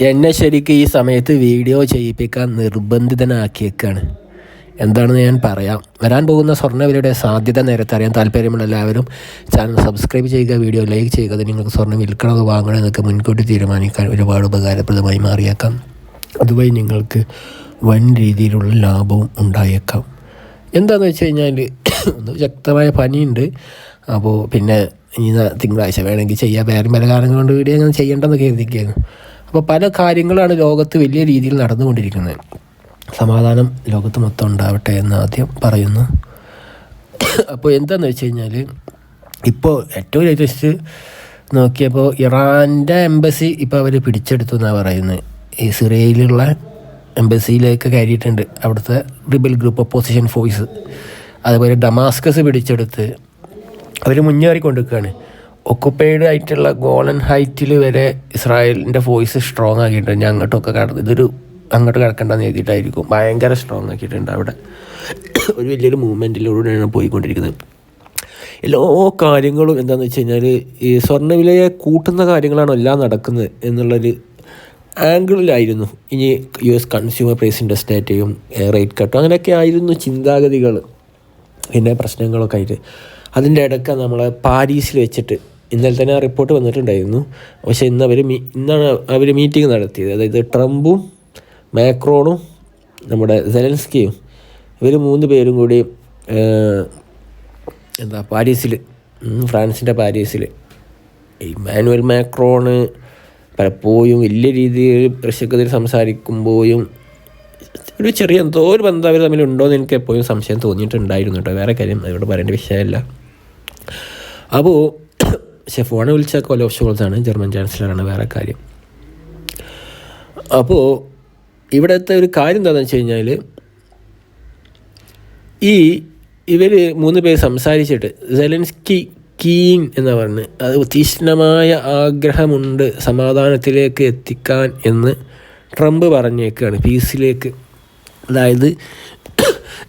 എന്നെ ശരിക്കും ഈ സമയത്ത് വീഡിയോ ചെയ്യിപ്പിക്കാൻ നിർബന്ധിതനാക്കിയേക്കാണ്. എന്താണെന്ന് ഞാൻ പറയാം. വരാൻ പോകുന്ന സ്വർണവിലയുടെ സാധ്യത നേരത്തെ അറിയാൻ താല്പര്യമുള്ള എല്ലാവരും ചാനൽ സബ്സ്ക്രൈബ് ചെയ്യുക വീഡിയോ ലൈക്ക് ചെയ്യുക അത് നിങ്ങൾക്ക് സ്വർണം വിൽക്കണത് വാങ്ങണം എന്നൊക്കെ മുൻകൂട്ടി തീരുമാനിക്കാൻ ഒരുപാട് ഉപകാരപ്രദമായി മാറിയേക്കാം. അതുവഴി നിങ്ങൾക്ക് വൻ രീതിയിലുള്ള ലാഭവും ഉണ്ടായേക്കാം. എന്താണെന്ന് വെച്ച് കഴിഞ്ഞാൽ ഒന്ന് ശക്തമായ പനിയുണ്ട്. അപ്പോൾ പിന്നെ ഇനി തിങ്കളാഴ്ച വേണമെങ്കിൽ ചെയ്യാം. വേറെ പല കാരണങ്ങൾ കൊണ്ട് വീഡിയോ ഞാൻ ചെയ്യേണ്ടെന്ന് കരുതിക്കുകയായിരുന്നു അപ്പോൾ പല കാര്യങ്ങളാണ് ലോകത്ത് വലിയ രീതിയിൽ നടന്നുകൊണ്ടിരിക്കുന്നത്. സമാധാനം ലോകത്ത് മൊത്തം ഉണ്ടാവട്ടെ എന്ന് ആദ്യം പറയുന്നു. അപ്പോൾ എന്താണെന്ന് വെച്ച് കഴിഞ്ഞാൽ ഇപ്പോൾ ഏറ്റവും ലേറ്റസ്റ്റ് നോക്കിയപ്പോൾ ഇറാന്റെ എംബസി ഇപ്പോൾ അവർ പിടിച്ചെടുത്തു എന്നാണ് പറയുന്നത്. ഈ സിറിയയിലുള്ള എംബസിയിലേക്ക് കയറിയിട്ടുണ്ട് അവിടുത്തെ റിബൽ ഗ്രൂപ്പ് ഒപ്പോസിഷൻ ഫോഴ്സ് അതുപോലെ ഡമാസ്കസ് പിടിച്ചെടുത്ത് അവർ മുന്നേറി കൊണ്ടിരിക്കുകയാണ് ഒക്കുപ്പൈഡ് ആയിട്ടുള്ള ഗോളൻ ഹൈറ്റിൽ വരെ ഇസ്രായേലിന്റെ വോയിസ് സ്ട്രോങ് ആക്കിയിട്ടുണ്ട്. ഞാൻ അങ്ങോട്ടൊക്കെ കടന്ന് ഇതൊരു അങ്ങോട്ട് കിടക്കേണ്ടെന്ന് എഴുതിയിട്ടായിരിക്കും. ഭയങ്കര സ്ട്രോങ് ആക്കിയിട്ടുണ്ട് അവിടെ. ഒരു വലിയൊരു മൂവ്മെന്റിലൂടെയാണ് പോയിക്കൊണ്ടിരിക്കുന്നത്. എല്ലാ കാര്യങ്ങളും എന്താണെന്ന് വെച്ച് കഴിഞ്ഞാൽ ഈ സ്വർണവിലയെ കൂട്ടുന്ന കാര്യങ്ങളാണ് എല്ലാം നടക്കുന്നത് എന്നുള്ളൊരു ആംഗിളിലായിരുന്നു ഇനി U S consumer price index ഡേറ്റയും rate കട്ടും അങ്ങനെയൊക്കെ ആയിരുന്നു ചിന്താഗതികൾ പിന്നെ പ്രശ്നങ്ങളൊക്കെ ആയിട്ട്. അതിന്റെ ഇടയ്ക്ക് നമ്മൾ പാരീസിൽ വെച്ചിട്ട് ഇന്നലെ തന്നെ ആ റിപ്പോർട്ട് വന്നിട്ടുണ്ടായിരുന്നു. പക്ഷേ ഇന്ന് അവർ മീ ഇന്നാണ് അവർ മീറ്റിംഗ് നടത്തിയത്. അതായത് ട്രംപും മാക്രോണും നമ്മുടെ സെലൻസ്കിയും ഇവർ മൂന്ന് പേരും കൂടി എന്താ പാരീസിൽ ഫ്രാൻസിന്റെ പാരീസിൽ ഇമാനുവൽ മാക്രോണ് പലപ്പോഴും വലിയ രീതിയിൽ റഷ്യക്കെതിരെ സംസാരിക്കുമ്പോഴും ഒരു ചെറിയ എന്തോ ഒരു ബന്ധം അവർ തമ്മിലുണ്ടോ എന്ന് എനിക്ക് എപ്പോഴും സംശയം തോന്നിയിട്ടുണ്ടായിരുന്നു കേട്ടോ. വേറെ കാര്യം അതിവിടെ പറയേണ്ട വിഷയമല്ല. അപ്പോൾ പക്ഷേ ഫോണ് വിളിച്ചാൽ ഓഫ് ഷോൾസാണ് ജർമ്മൻ ചാൻസലറാണ് വേറെ കാര്യം. അപ്പോൾ ഇവിടുത്തെ ഒരു കാര്യം എന്താണെന്ന് വെച്ച് കഴിഞ്ഞാൽ ഈ ഇവർ മൂന്ന് പേര് സംസാരിച്ചിട്ട് സെലൻസ്കി കീൻ എന്ന് പറഞ്ഞ് അത് തീഷ്ണമായ ആഗ്രഹമുണ്ട് സമാധാനത്തിലേക്ക് എത്തിക്കാൻ എന്ന് ട്രംപ് പറഞ്ഞേക്കാണ് പീസിലേക്ക്. അതായത്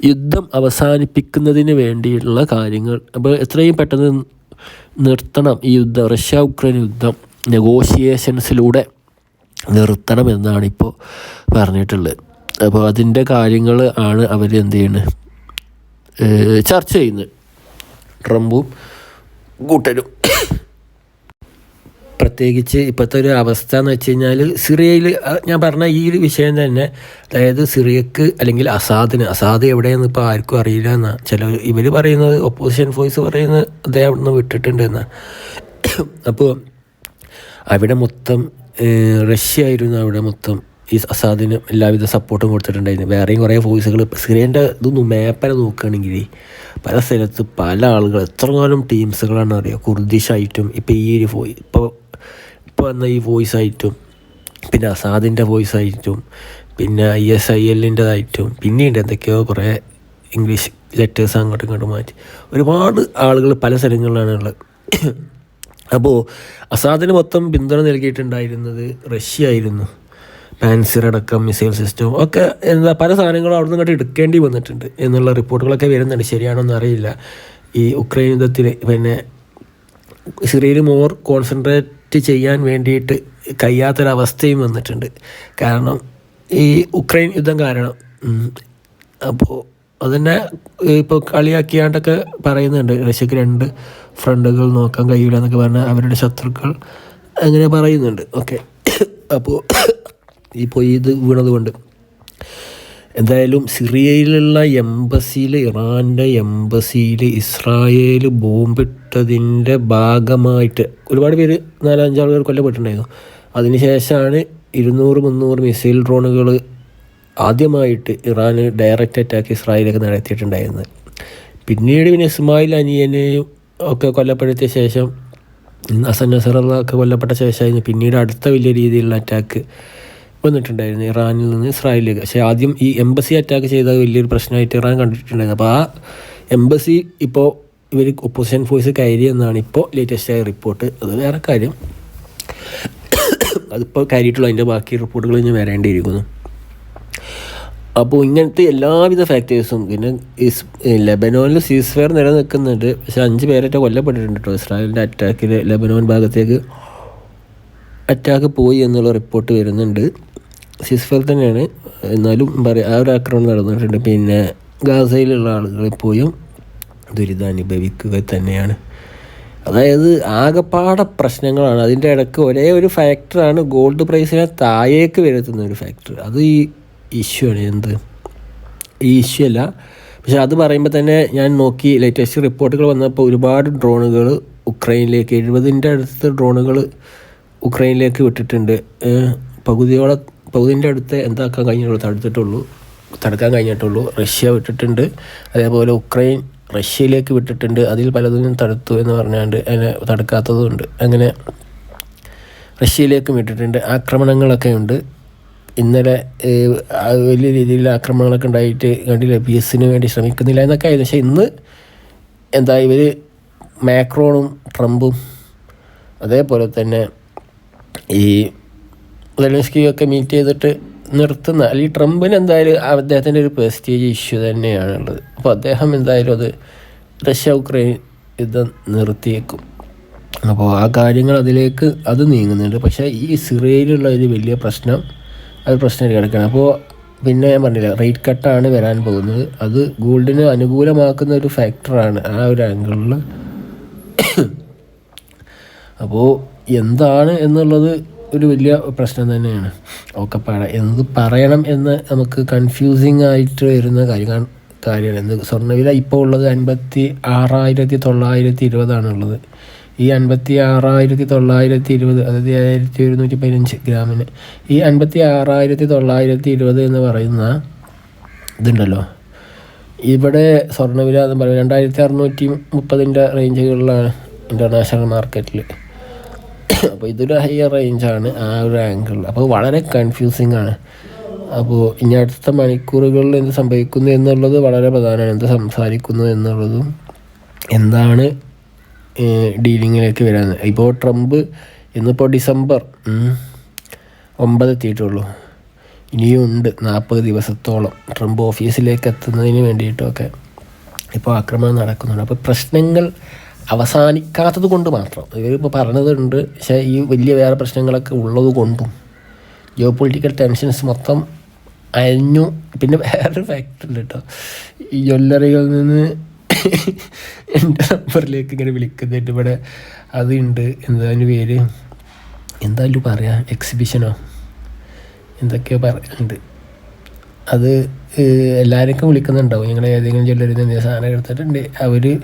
യുദ്ധം അവസാനിപ്പിക്കുന്നതിന് വേണ്ടിയുള്ള കാര്യങ്ങൾ. അപ്പോൾ എത്രയും പെട്ടെന്ന് നിർത്തണം. ഈ യുദ്ധം റഷ്യ ഉക്രൈൻ യുദ്ധം നെഗോഷിയേഷൻസിലൂടെ നിർത്തണം എന്നാണ് ഇപ്പോൾ പറഞ്ഞിട്ടുള്ളത്. അപ്പോൾ അതിന്റെ കാര്യങ്ങൾ ആണ് അവർ എന്ത് ചെയ്യുന്നത് ചർച്ച ചെയ്യുന്നത്. ട്രംപും കൂട്ടരും പ്രത്യേകിച്ച് ഇപ്പോഴത്തെ ഒരു അവസ്ഥ എന്ന് വെച്ച് കഴിഞ്ഞാൽ സിറിയയിൽ ഞാൻ പറഞ്ഞ ഈ ഒരു വിഷയം തന്നെ അതായത് സിറിയക്ക് അല്ലെങ്കിൽ അസാദിന് അസാദ് എവിടെയെന്ന് ഇപ്പോൾ ആർക്കും അറിയില്ല എന്നാണ് ചില ഇവർ പറയുന്നത് ഒപ്പോസിഷൻ ഫോഴ്സ് പറയുന്നത് അദ്ദേഹം അവിടെ നിന്ന് വിട്ടിട്ടുണ്ട് എന്നാണ് അപ്പോൾ അവിടെ മൊത്തം റഷ്യ ആയിരുന്നു അവിടെ മൊത്തം ഈ അസാദിന് എല്ലാവിധ സപ്പോർട്ടും കൊടുത്തിട്ടുണ്ടായിരുന്നു വേറെയും കുറേ ഫോഴ്സുകൾ സിറിയന്റെ ഇതൊന്നും മാപ്പനെ നോക്കുകയാണെങ്കിൽ പല സ്ഥലത്ത് പല ആളുകൾ എത്ര കാലം ടീംസുകളാണ് അറിയുക കുർദിഷ് ആയിട്ടും ഇപ്പോൾ ഈ ഒരു ഇപ്പോൾ ഇപ്പോൾ വന്ന ഈ വോയിസ് ആയിട്ടും പിന്നെ അസാദിന്റെ വോയിസ് ആയിട്ടും പിന്നെ ഐ എസ് ഐ എല്ലിന്റെതായിട്ടും പിന്നീട് എന്തൊക്കെയോ കുറേ ഇംഗ്ലീഷ് ലെറ്റേഴ്സ് അങ്ങോട്ടും ഇങ്ങോട്ടും മാറ്റി. ഒരുപാട് ആളുകൾ പല സ്ഥലങ്ങളിലാണ് ഉള്ളത്. അപ്പോൾ അസാദിന് മൊത്തം പിന്തുണ നൽകിയിട്ടുണ്ടായിരുന്നത് റഷ്യ ആയിരുന്നു. പാൻസിർ അടക്കം മിസൈൽ സിസ്റ്റം ഒക്കെ എന്താ പല സാധനങ്ങളും അവിടെ നിന്ന് എടുക്കേണ്ടി വന്നിട്ടുണ്ട് എന്നുള്ള റിപ്പോർട്ടുകളൊക്കെ വരുന്നുണ്ട്. ശരിയാണോന്ന് അറിയില്ല. ഈ ഉക്രൈൻ യുദ്ധത്തിൽ പിന്നെ സിറിയയിൽ മോർ കോൺസെൻട്രേറ്റ് ചെയ്യാൻ വേണ്ടിയിട്ട് കഴിയാത്തൊരവസ്ഥയും വന്നിട്ടുണ്ട്. കാരണം ഈ ഉക്രൈൻ യുദ്ധം കാരണം. അപ്പോൾ അതിനെ ഇപ്പോൾ കളിയാക്കിയാണ്ടൊക്കെ പറയുന്നുണ്ട്. റഷ്യക്ക് രണ്ട് ഫ്രണ്ടുകൾ നോക്കാൻ കഴിയില്ല എന്നൊക്കെ പറഞ്ഞാൽ അവരുടെ ശത്രുക്കൾ അങ്ങനെ പറയുന്നുണ്ട്. ഓക്കെ. അപ്പോൾ ഇപ്പോൾ ഇത് വീണതുകൊണ്ട്. എന്തായാലും സിറിയയിലുള്ള എംബസിയിൽ ഇറാന്റെ എംബസിയിൽ ഇസ്രായേൽ ബോംബിട്ടതിന്റെ ഭാഗമായിട്ട് ഒരുപാട് പേര് നാലഞ്ചാൾ പേർ കൊല്ലപ്പെട്ടിട്ടുണ്ടായിരുന്നു അതിനുശേഷമാണ് ഇരുന്നൂറ് മുന്നൂറ് മിസൈൽ ഡ്രോണുകൾ ആദ്യമായിട്ട് ഇറാന് ഡയറക്റ്റ് അറ്റാക്ക് ഇസ്രായേലൊക്കെ നടത്തിയിട്ടുണ്ടായിരുന്നത്. പിന്നീട് പിന്നെ ഇസ്മായിൽ അനിയനെയും ഒക്കെ കൊല്ലപ്പെടുത്തിയ ശേഷം ഹസൻ നസറൊക്കെ കൊല്ലപ്പെട്ട ശേഷമായിരുന്നു പിന്നീട് അടുത്ത വലിയ രീതിയിലുള്ള അറ്റാക്ക്. വന്നിട്ടുണ്ടായിരുന്നു ഇറാനിൽ നിന്ന് ഇസ്രായേലിലേക്ക്. പക്ഷേ ആദ്യം ഈ എംബസി അറ്റാക്ക് ചെയ്ത വലിയൊരു പ്രശ്നമായിട്ട് ഇറാൻ കണ്ടിട്ടുണ്ടായിരുന്നു. അപ്പോൾ ആ എംബസി ഇപ്പോൾ ഇവർ ഒപ്പോസിഷൻ ഫോഴ്സ് കയറി എന്നാണ് ഇപ്പോൾ ലേറ്റസ്റ്റ് ആയ റിപ്പോർട്ട് അത് വേറെ കാര്യം. അതിപ്പോൾ കയറിയിട്ടുള്ള അതിന്റെ ബാക്കി റിപ്പോർട്ടുകൾ ഇനി വരേണ്ടിയിരിക്കുന്നു. അപ്പോൾ ഇങ്ങനത്തെ എല്ലാവിധ ഫാക്ടേഴ്സും പിന്നെ ഇസ് ലെബനോനിൽ സീസ് ഫെയർ നിലനിൽക്കുന്നുണ്ട്. പക്ഷെ അഞ്ച് പേരൊക്കെ കൊല്ലപ്പെട്ടിട്ടുണ്ട് കേട്ടോ ഇസ്രായേലിന്റെ അറ്റാക്കിൽ ലെബനോൻ ഭാഗത്തേക്ക് അറ്റാക്ക് പോയി എന്നുള്ള റിപ്പോർട്ട് വരുന്നുണ്ട്. സിസ്ഫർ തന്നെയാണ്. എന്നാലും പറയാം ആ ഒരു ആക്രമണം നടന്നിട്ടുണ്ട്. പിന്നെ ഗാസയിലുള്ള ആളുകൾ ഇപ്പോഴും ദുരിതാനുഭവിക്കുക തന്നെയാണ്. അതായത് ആകെപ്പാടെ പ്രശ്നങ്ങളാണ്. അതിന്റെ ഇടയ്ക്ക് ഒരേ ഒരു ഫാക്ടറാണ് ഗോൾഡ് പ്രൈസിനെ താഴേക്ക് വരുത്തുന്ന ഒരു ഫാക്ടർ അത് ഈ ഇഷ്യൂ ആണ്. എന്ത്? ഈ ഇഷ്യൂ അല്ല. പക്ഷെ അത് പറയുമ്പോൾ തന്നെ ഞാൻ നോക്കി ലേറ്റസ്റ്റ് റിപ്പോർട്ടുകൾ വന്നപ്പോൾ ഒരുപാട് ഡ്രോണുകൾ ഉക്രൈനിലേക്ക് എഴുപതിന്റെ അടുത്ത് ഡ്രോണുകൾ ഉക്രൈനിലേക്ക് വിട്ടിട്ടുണ്ട്. പകുതിയോളം പകുതിന്റെ അടുത്ത് എന്താക്കാൻ കഴിഞ്ഞുള്ളൂ തടുത്തിട്ടുള്ളൂ. തടുക്കാൻ കഴിഞ്ഞിട്ടുള്ളൂ. റഷ്യ വിട്ടിട്ടുണ്ട്. അതേപോലെ ഉക്രൈൻ റഷ്യയിലേക്ക് വിട്ടിട്ടുണ്ട്. അതിൽ പലതിനും തടുത്തു എന്ന് പറഞ്ഞാണ്ട് അതിനെ തടുക്കാത്തതുണ്ട്. അങ്ങനെ റഷ്യയിലേക്കും വിട്ടിട്ടുണ്ട്. ആക്രമണങ്ങളൊക്കെ ഉണ്ട്. ഇന്നലെ വലിയ രീതിയിൽ ആക്രമണങ്ങളൊക്കെ ഉണ്ടായിട്ട് കണ്ടില്ല? പി എസിന് വേണ്ടി ശ്രമിക്കുന്നില്ല എന്നൊക്കെ ആയിരുന്നു. പക്ഷേ ഇന്ന് എന്താ ഇവർ മാക്രോണും ട്രംപും അതേപോലെ തന്നെ ഈ ലെലിൻസ്കിയൊക്കെ മീറ്റ് ചെയ്തിട്ട് നിർത്തുന്ന അല്ലെങ്കിൽ ട്രംപിന് എന്തായാലും അദ്ദേഹത്തിന്റെ ഒരു പ്രസ്റ്റീജ് ഇഷ്യൂ തന്നെയാണുള്ളത്. അപ്പോൾ അദ്ദേഹം എന്തായാലും അത് റഷ്യ ഉക്രൈൻ യുദ്ധം നിർത്തിയേക്കും. അപ്പോൾ ആ കാര്യങ്ങൾ അതിലേക്ക് അത് നീങ്ങുന്നുണ്ട്. പക്ഷേ ഈ സിറിയയിലുള്ള ഒരു വലിയ പ്രശ്നം അത് പ്രശ്നം കിടക്കണം അപ്പോൾ പിന്നെ ഞാൻ പറഞ്ഞില്ല റേറ്റ് കട്ടാണ് വരാൻ പോകുന്നത്. അത് ഗോൾഡിന് അനുകൂലമാക്കുന്ന ഒരു ഫാക്ടറാണ് ആ ഒരു ആംഗിളിൽ അപ്പോൾ എന്താണ് എന്നുള്ളത് ഒരു വലിയ പ്രശ്നം തന്നെയാണ്. ഒക്കെ പറ എന്ത് പറയണം എന്ന് നമുക്ക് കൺഫ്യൂസിങ് ആയിട്ട് വരുന്ന കാര്യം കാര്യമാണ്. എന്ത് സ്വർണവില ഇപ്പോൾ ഉള്ളത് അൻപത്തി ആറായിരത്തി തൊള്ളായിരത്തി ഇരുപതാണുള്ളത് ഈ അൻപത്തി ആറായിരത്തി തൊള്ളായിരത്തി ഇരുപത് അതായത് ആയിരത്തി ഒരുന്നൂറ്റി പതിനഞ്ച് ഗ്രാമിന്. ഈ അൻപത്തി ആറായിരത്തി തൊള്ളായിരത്തി ഇരുപത് എന്ന് പറയുന്ന ഇതുണ്ടല്ലോ. ഇവിടെ സ്വർണവില എന്ന് പറയുന്നത് രണ്ടായിരത്തി അറുന്നൂറ്റി മുപ്പതിന്റെ റേഞ്ചുകളിലാണ് ഇന്റർനാഷണൽ മാർക്കറ്റിൽ അപ്പോൾ ഇതൊരു ഹയർ റേഞ്ചാണ് ആ ഒരു ആംഗിൾ അപ്പോൾ വളരെ കൺഫ്യൂസിങ് ആണ്. അപ്പോൾ ഇനി അടുത്ത മണിക്കൂറുകളിൽ എന്ത് സംഭവിക്കുന്നു എന്നുള്ളത് വളരെ പ്രധാനമാണ്. എന്ത് സംസാരിക്കുന്നു എന്നുള്ളതും എന്താണ് ഡീലിങ്ങിലേക്ക് വരാൻ ഇപ്പോൾ ട്രംപ് ഇന്നിപ്പോൾ ഡിസംബർ ഒമ്പത് എത്തിയിട്ടുള്ളൂ. ഇനിയും ഉണ്ട് നാൽപ്പത് ദിവസത്തോളം ട്രംപ് ഓഫീസിലേക്ക് എത്തുന്നതിന് വേണ്ടിയിട്ടൊക്കെ. ഇപ്പോൾ ആക്രമണം നടക്കുന്നുണ്ട്. അപ്പോൾ പ്രശ്നങ്ങൾ അവസാനിക്കാത്തത് കൊണ്ട് മാത്രം. ഇവരിപ്പോൾ പറഞ്ഞതുണ്ട് പക്ഷേ ഈ വലിയ വേറെ പ്രശ്നങ്ങളൊക്കെ ഉള്ളത് കൊണ്ടും ജിയോ പൊളിറ്റിക്കൽ ടെൻഷൻസ് മൊത്തം അയഞ്ഞു. പിന്നെ വേറൊരു ഫാക്ടർ ഉണ്ട് കേട്ടോ ഈ ജ്വല്ലറികളിൽ നിന്ന് എന്റെ നമ്പറിലേക്ക് ഇങ്ങനെ വിളിക്കുന്നുണ്ട്. ഇവിടെ അതുണ്ട്. എന്താ അതിന്റെ പേര്? എന്തായാലും പറയാം? എക്സിബിഷനോ എന്തൊക്കെയോ പറയുന്നുണ്ട് അത് എല്ലാവർക്കും വിളിക്കുന്നുണ്ടാവും. ഞങ്ങൾ ഏതെങ്കിലും ജ്വല്ലറിയിൽ നിന്ന് സാധനം എടുത്തിട്ടുണ്ട്. അവർ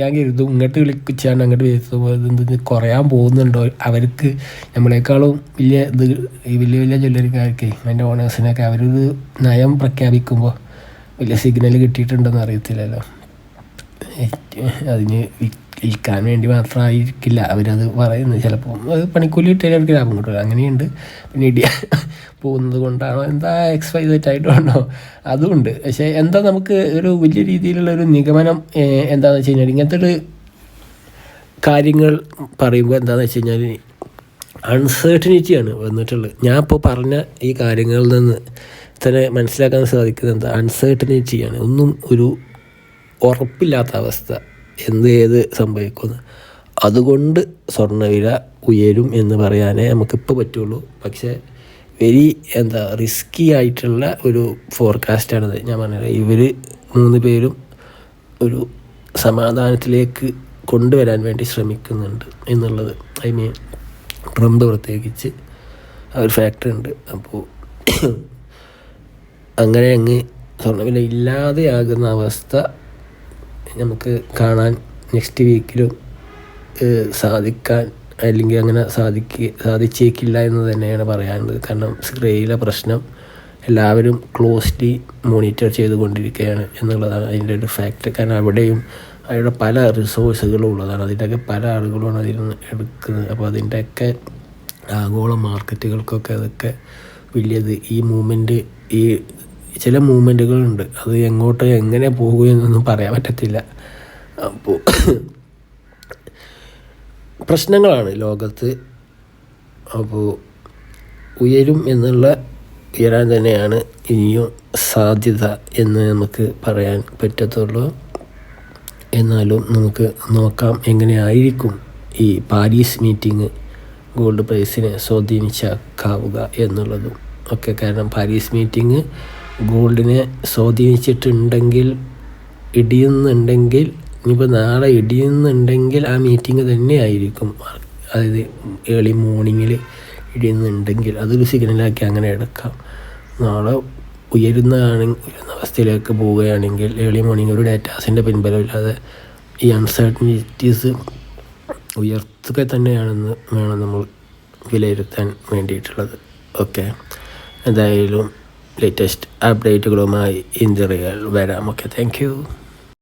ഞാൻ കരുതും ഇങ്ങോട്ട് വിളിച്ചാണ് അങ്ങോട്ട് വിളിച്ചത് കുറയാൻ പോകുന്നുണ്ടോ? അവർക്ക് നമ്മളെക്കാളും വലിയ ഇത് വലിയ വലിയ ജ്വല്ലറിക്കാർക്ക് അതിന്റെ ഓണേഴ്സിനൊക്കെ അവരൊരു നയം പ്രഖ്യാപിക്കുമ്പോൾ വലിയ സിഗ്നൽ കിട്ടിയിട്ടുണ്ടെന്ന് അറിയത്തില്ലല്ലോ. അതിന് വിൽക്കാൻ വേണ്ടി മാത്രമായിരിക്കില്ല അവരത് പറയുന്നത്. ചിലപ്പോൾ അത് പണിക്കൂലി കിട്ടിയാൽ അവർക്ക് ലാഭം കിട്ടില്ല അങ്ങനെയുണ്ട്. പിന്നെ ഇടിയ പോകുന്നത് കൊണ്ടാണോ? എന്താ എക്സ്പൈസ് ആയിട്ടുണ്ടോ? അതുമുണ്ട് പക്ഷേ എന്താ നമുക്ക് ഒരു വലിയ രീതിയിലുള്ള ഒരു നിഗമനം എന്താണെന്ന് വെച്ച് കഴിഞ്ഞാൽ ഇങ്ങനത്തെ ഒരു കാര്യങ്ങൾ പറയുമ്പോൾ എന്താണെന്ന് വെച്ച് കഴിഞ്ഞാൽ അൺസേർട്ടനിറ്റിയാണ് വന്നിട്ടുള്ളത്. ഞാൻ ഇപ്പോൾ പറഞ്ഞ ഈ കാര്യങ്ങളിൽ നിന്ന് തന്നെ മനസ്സിലാക്കാൻ സാധിക്കുന്നത് എന്താ? അൺസേർട്ടനിറ്റിയാണ് ഒന്നും ഒരു ഉറപ്പില്ലാത്ത അവസ്ഥ. എന്ത് ഏത് സംഭവിക്കുമെന്ന്. അതുകൊണ്ട് സ്വർണവില ഉയരും എന്ന് പറയാനേ നമുക്കിപ്പോൾ പറ്റുള്ളൂ. പക്ഷേ വെരി എന്താ റിസ്കി ആയിട്ടുള്ള ഒരു ഫോർകാസ്റ്റാണിത് ഞാൻ പറഞ്ഞത് ഇവർ മൂന്ന് പേരും ഒരു സമാധാനത്തിലേക്ക് കൊണ്ടുവരാൻ വേണ്ടി ശ്രമിക്കുന്നുണ്ട് എന്നുള്ളത്. ഐ മീൻ ട്രംപ് പ്രത്യേകിച്ച് ഒരു ഫാക്ടറി ഉണ്ട്. അപ്പോൾ അങ്ങനെ അങ്ങ് സ്വർണവില ഇല്ലാതെയാകുന്ന അവസ്ഥ നമുക്ക് കാണാൻ നെക്സ്റ്റ് വീക്കിലും സാധിക്കാൻ അല്ലെങ്കിൽ അങ്ങനെ സാധിക്ക സാധിച്ചേക്കില്ല എന്ന് തന്നെയാണ് പറയാനുള്ളത്. കാരണം സ്ക്രീനിലെ പ്രശ്നം എല്ലാവരും ക്ലോസ്ലി മോണിറ്റർ ചെയ്തുകൊണ്ടിരിക്കുകയാണ് എന്നുള്ളതാണ് അതിന്റെ ഒരു ഫാക്റ്റ് കാരണം അവിടെയും അവിടെ പല റിസോഴ്സുകളും ഉള്ളതാണ്. അതിന്റെയൊക്കെ പല ആളുകളുമാണ് അതിൽ നിന്ന് എടുക്കുന്നത്. അപ്പോൾ അതിന്റെയൊക്കെ ആഗോള മാർക്കറ്റുകൾക്കൊക്കെ അതൊക്കെ വലിയത് ഈ മൂവ്മെന്റ് ഈ ചില മൂവ്മെന്റുകളുണ്ട് അത് എങ്ങോട്ട് എങ്ങനെ പോകുമെന്നൊന്നും പറയാൻ പറ്റത്തില്ല. അപ്പോൾ പ്രശ്നങ്ങളാണ് ലോകത്ത്. അപ്പോൾ ഉയരും എന്നുള്ള ഉയരാൻ തന്നെയാണ് ഇനിയും സാധ്യത എന്ന് നമുക്ക് പറയാൻ പറ്റത്തുള്ളൂ. എന്നാലും നമുക്ക് നോക്കാം എങ്ങനെയായിരിക്കും ഈ പാരീസ് മീറ്റിംഗ് ഗോൾഡ് പ്രൈസിനെ സ്വാധീനിച്ചാക്കാവുക എന്നുള്ളതും ഒക്കെ. കാരണം പാരീസ് മീറ്റിംഗ് ഗോൾഡിനെ സ്വാധീനിച്ചിട്ടുണ്ടെങ്കിൽ ഇടിയുന്നുണ്ടെങ്കിൽ ഇനിയിപ്പോൾ നാളെ ഇടിയുന്നുണ്ടെങ്കിൽ ആ മീറ്റിംഗ് തന്നെ ആയിരിക്കും അതായത് ഏർലി മോർണിങ്ങിൽ ഇടിയുന്നുണ്ടെങ്കിൽ അതൊരു സിഗ്നലാക്കി അങ്ങനെ എടുക്കാം. നാളെ ഉയരുന്നതാണ് ഉയരുന്ന അവസ്ഥയിലേക്ക് പോവുകയാണെങ്കിൽ ഏർലി മോർണിംഗ് ഒരു ഡേറ്റാസിന്റെ പിൻബലമില്ലാതെ ഈ അൺസർട്ടനിറ്റീസ് ഉയർത്തുക തന്നെയാണെന്ന് വേണം നമ്മൾ വിലയിരുത്താൻ വേണ്ടിയിട്ടുള്ളത്. ഓക്കെ എന്തായാലും ലേറ്റസ്റ്റ് അപ്ഡേറ്റുകളുമായി ഇന്ത്യറിയൽ വരാം. Okay thank you